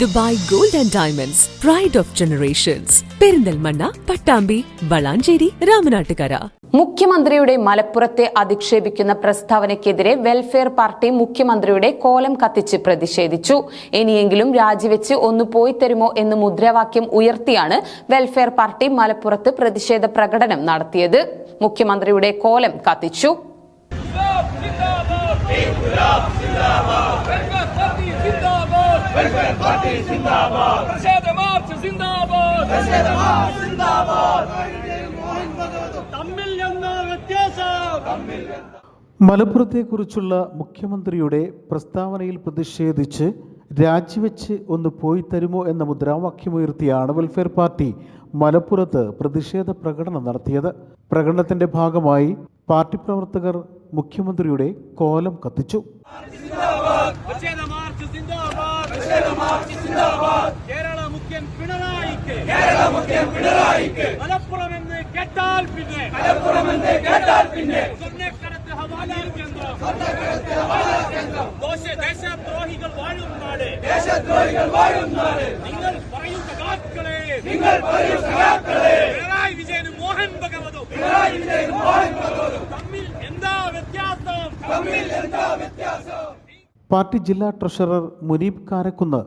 Dubai gold and diamonds pride of generations Perinthalmanna Pattambi Valanchery Ramanattukara. മുഖ്യമന്ത്രിയുടെ മലപ്പുറത്തെ അധിക്ഷേപിക്കുന്ന പ്രസ്താവനയ്ക്കെതിരെ welfare party മുഖ്യമന്ത്രിയുടെ കോലം കത്തിച്ച് പ്രതിഷേധിച്ചു. ഇനിയെങ്കിലും രാജിവെച്ച് ഒന്ന് പോയി തരുമോ എന്ന് മുദ്രാവാക്യം ഉയർത്തിയാണ് വെൽഫെയർ പാർട്ടി മലപ്പുറത്ത് പ്രതിഷേധ പ്രകടനം നടത്തിയത്. മുഖ്യമന്ത്രിയുടെ കോലം കത്തിച്ചു. വെൽഫെയർ പാർട്ടി സിന്ദാബാദ് പ്രതിഷേധ മാർച്ച് സിന്ദാബാദ്. തമ്മിൽ എന്ന വ്യത്യാസം. മലപ്പുറത്തെക്കുറിച്ചുള്ള മുഖ്യമന്ത്രിയുടെ പ്രസ്താവനയിൽ പ്രതിഷേധിച്ച് രാജിവെച്ച് ഒന്ന് പോയി തരുമോ എന്ന മുദ്രാവാക്യമുയർത്തിയാണ് വെൽഫെയർ പാർട്ടി മലപ്പുറത്ത് പ്രതിഷേധ പ്രകടനം നടത്തിയത്. പ്രകടനത്തിന്റെ ഭാഗമായി പാർട്ടി പ്രവർത്തകർ മുഖ്യമന്ത്രിയുടെ കോലം കത്തിച്ചു പ്രതിഷേധ മാർച്ച് സിന്ദാബാദ് പ്രതിഷേധ മാർച്ച് സിന്ദാബാദ് കേരള മുഖ്യൻ പിണറായിക്ക്. കേരള മുഖ്യൻ പിണറായിക്ക്. മലപ്പുറം എന്ന് കേട്ടാൽ പിന്നെ. മലപ്പുറം എന്ന് കേട്ടാൽ പിന്നെ. സ്വർണക്കടത്ത് ഹവാല കേന്ദ്രം. സ്വർണക്കടത്ത് ഹവാല കേന്ദ്രം. ദോഷ ദേശദ്രോഹികൾ വാഴും നാട്. ദേശദ്രോഹികൾ വാഴും നാട്. നിങ്ങൾ പറയൂ സഖാക്കളെ നിങ്ങൾ പറയൂ സഖാക്കളെ പിണറായി വിജയനും മോഹൻ ഭഗവതും. പിണറായി വിജയനും മോഹൻ ഭഗവതും. തമ്മിൽ എന്താ വ്യത്യാസം? തമ്മിൽ എന്താ വ്യത്യാസം? പാർട്ടി ജില്ലാ ട്രഷറർ മുനീബ് കാരക്കുന്ന്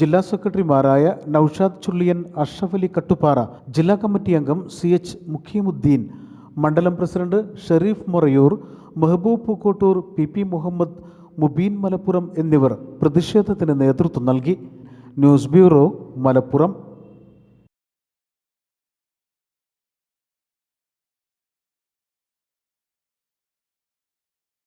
ജില്ലാ സെക്രട്ടറിമാരായ നൌഷാദ് ചുള്ളിയൻ അഷ്റഫ് അലി കട്ടുപാറ ജില്ലാ കമ്മിറ്റി അംഗം സി എച്ച് മുഖീമുദ്ദീൻ മണ്ഡലം president Sharif Morayur Mehboob Pookkottur P P Muhammad Mubeen Malappuram എന്നിവർ പ്രതിഷേധത്തിന് നേതൃത്വം നൽകി. News bureau Malappuram.